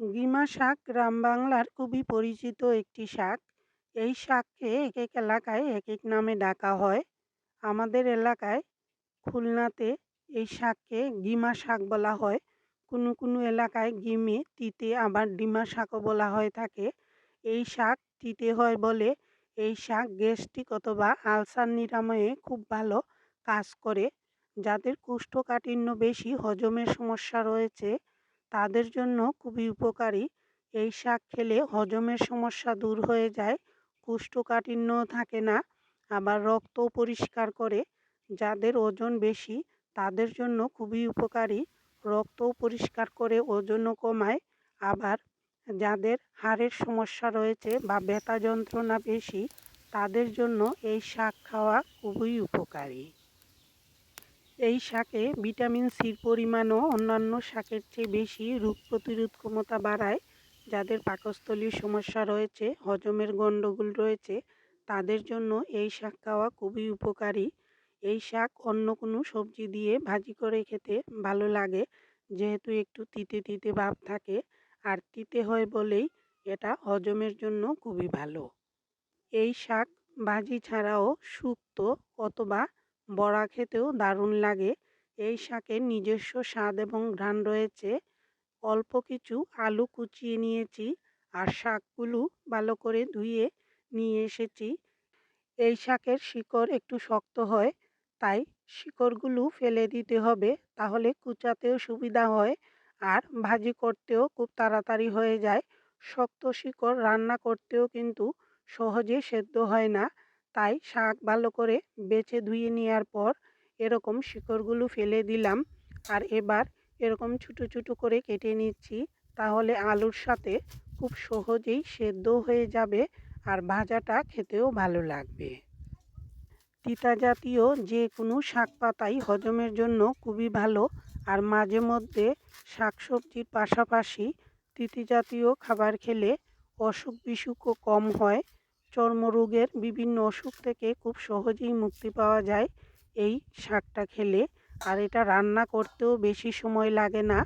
GiMA শাক গ্রাম বাংলার খুবই পরিচিত একটি শাক। এই শাককে এক এক এলাকায় এক এক নামে ডাকা হয়। আমাদের এলাকায় খুলনাতে এই শাককে গিমা শাক বলা হয়। কোনো কোনো এলাকায় গিমে তিতে আবার ডিমা শাকও বলা হয়ে থাকে। এই শাক তিতে হয় বলে এই শাক গ্যাস্ট্রিক অথবা আলসার নিরাময়ে খুব ভালো কাজ করে। যাদের কোষ্ঠকাঠিন্য বেশি, হজমের সমস্যা রয়েছে তাদের জন্য খুবই উপকারী। এই শাক খেলে হজমের সমস্যা দূর হয়ে যায়, কোষ্ঠকাঠিন্যও থাকে না, আবার রক্তও পরিষ্কার করে। যাদের ওজন বেশি, তাদের জন্য খুবই উপকারী। রক্তও পরিষ্কার করে ওজনও কমায়। আবার যাদের হাড়ের সমস্যা রয়েছে বা ব্যথা যন্ত্রণা বেশি, তাদের জন্য এই শাক খাওয়া খুবই উপকারী। এই শাকে ভিটামিন সির পরিমাণও অন্যান্য শাকের চেয়ে বেশি রোগ প্রতিরোধ ক্ষমতা বাড়ায়। যাদের পাকস্থলীর সমস্যা রয়েছে, হজমের গণ্ডগোল রয়েছে, তাদের জন্য এই শাক খাওয়া খুবই উপকারী। এই শাক অন্য কোনো সবজি দিয়ে ভাজি করে খেতে ভালো লাগে, যেহেতু একটু তিতে তিতে ভাব থাকে, আর তিতে হয় বলেই এটা হজমের জন্য খুবই ভালো। এই শাক ভাজি ছাড়াও শুক্তো অথবা বড়া খেতেও দারুণ লাগে। এই শাকের নিজস্ব স্বাদ এবং ঘ্রাণ রয়েছে। অল্প কিছু আলু কুচিয়ে নিয়েছি আর শাকগুলো ভালো করে ধুয়ে নিয়ে এসেছি। এই শাকের শিকড় একটু শক্ত হয়, তাই শিকড়গুলো ফেলে দিতে হবে, তাহলে কুচাতেও সুবিধা হয় আর ভাজি করতেও খুব তাড়াতাড়ি হয়ে যায়। শক্ত শিকড় রান্না করতেও কিন্তু সহজে সেদ্ধ হয় না। তাই শাক ভালো করে বেছে ধুয়ে নেওয়ার পর এরকম শিকড়গুলো ফেলে দিলাম। আর এবার এরকম ছোটো ছোটো করে কেটে নিচ্ছি তাহলে আলুর সাথে খুব সহজেই সেদ্ধ হয়ে যাবে আর ভাজাটা খেতেও ভালো লাগবে। তিতা জাতীয় যে কোনো শাক পাতাই হজমের জন্য খুবই ভালো আর মাঝে মধ্যে শাকসবজির পাশাপাশি তিতি জাতীয় খাবার খেলে অসুখ বিসুখও কম হয় চর্মরোগের বিভিন্ন অসুখ থেকে খুব সহজেই মুক্তি পাওয়া যায় এই শাকটা খেলে। আর এটা রান্না করতেও বেশি সময় লাগে না।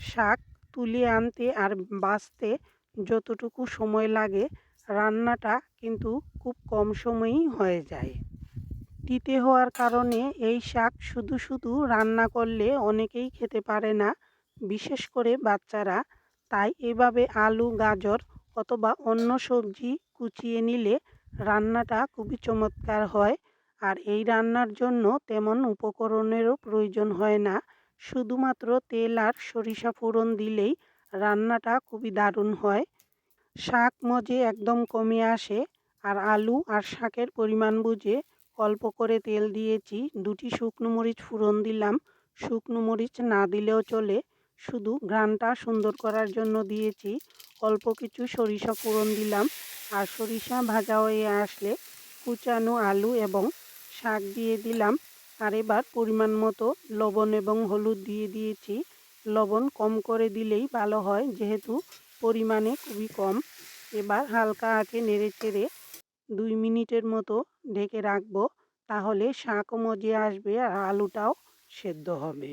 শাক তুলে আনতে আর বাছতে যতটুকু সময় লাগে, রান্নাটা কিন্তু খুব কম সময়েই হয়ে যায়। তিতে হওয়ার কারণে এই শাক শুধু শুধু রান্না করলে অনেকেই খেতে পারে না, বিশেষ করে বাচ্চারা। তাই এভাবে আলু, গাজর অথবা অন্য সবজি কুচিয়ে নিলে রান্নাটা খুবই চমৎকার হয়। আর এই রান্নার জন্য তেমন উপকরণেরও প্রয়োজন হয় না। শুধুমাত্র তেল আর সরিষা ফোড়ন দিলেই রান্নাটা খুবই দারুণ হয়। শাক মজে একদম কমে আসে। আর আলু আর শাকের পরিমাণ বুঝে অল্প করে তেল দিয়েছি, দুটি শুকনো মরিচ ফোড়ন দিলাম। শুকনো মরিচ না দিলেও চলে। শুধু ঘ্রাণটা সুন্দর করার জন্য দিয়েছি। অল্প কিছু সরিষা ফোড়ন দিলাম। আর সরিষা ভাজা হয়ে আসলে কুচানো আলু এবং শাক দিয়ে দিলাম। আর এবার পরিমাণ মতো লবণ এবং হলুদ দিয়ে দিয়েছি। লবণ কম করে দিলেই ভালো হয়, যেহেতু পরিমাণে খুবই কম। এবার হালকা আঁচে নেড়ে চেড়ে দুই মিনিটের মতো ঢেকে রাখব, তাহলে শাকও মজে আসবে আর আলুটাও সেদ্ধ হবে।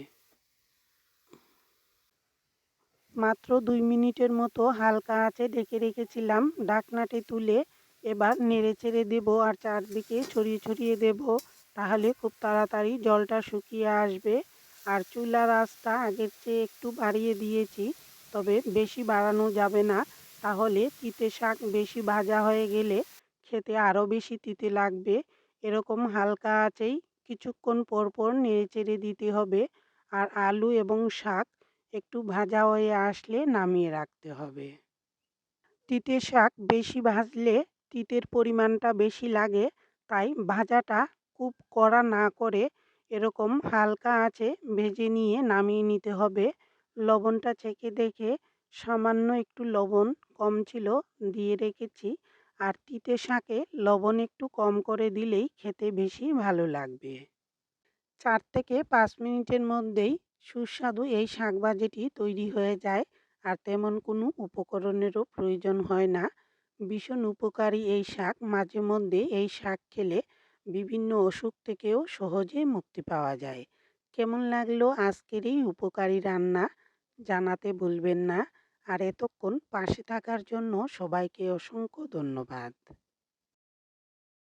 মাত্র দুই মিনিটের মতো হালকা আঁচে ঢেকে রেখেছিলাম ঢাকনাটি তুলে। এবার নেড়ে চেড়ে দেবো আর চারদিকে ছড়িয়ে ছড়িয়ে দেব। তাহলে খুব তাড়াতাড়ি জলটা শুকিয়ে আসবে। আর চুলার আঁচটা আগের চেয়ে একটু বাড়িয়ে দিয়েছি। তবে বেশি বাড়ানো যাবে না। তাহলে তিতে শাক বেশি ভাজা হয়ে গেলে খেতে আরও বেশি তিতে লাগবে। এরকম হালকা আঁচেই কিছুক্ষণ পর পর নেড়ে চেড়ে দিতে হবে। আর আলু এবং শাক একটু ভাজা হয়ে আসলে নামিয়ে রাখতে হবে। তিতে শাক বেশি ভাজলে তিতের পরিমাণটা বেশি লাগে, তাই ভাজাটা খুব কড়া না করে এরকম হালকা আঁচে ভেজে নিয়ে নামিয়ে নিতে হবে। লবণটা চেখে দেখে সামান্য একটু লবণ কম ছিল দিয়ে রেখেছি, আর তিতে শাকে লবণ একটু কম করে দিলেই খেতে বেশি ভালো লাগবে। চার থেকে পাঁচ মিনিটের মধ্যেই সুস্বাদু এই শাক ভাজিটি তৈরি হয়ে যায় আর তেমন কোনো উপকরণেরও প্রয়োজন হয় না। ভীষণ উপকারী এই শাক। মাঝে মধ্যে এই শাক খেলে বিভিন্ন অসুখ থেকেও সহজে মুক্তি পাওয়া যায়। কেমন লাগল আজকের এই উপকারী রান্না? জানাতে ভুলবেন না। আর এতক্ষণ পাশে থাকার জন্য সবাইকে অসংখ্য ধন্যবাদ।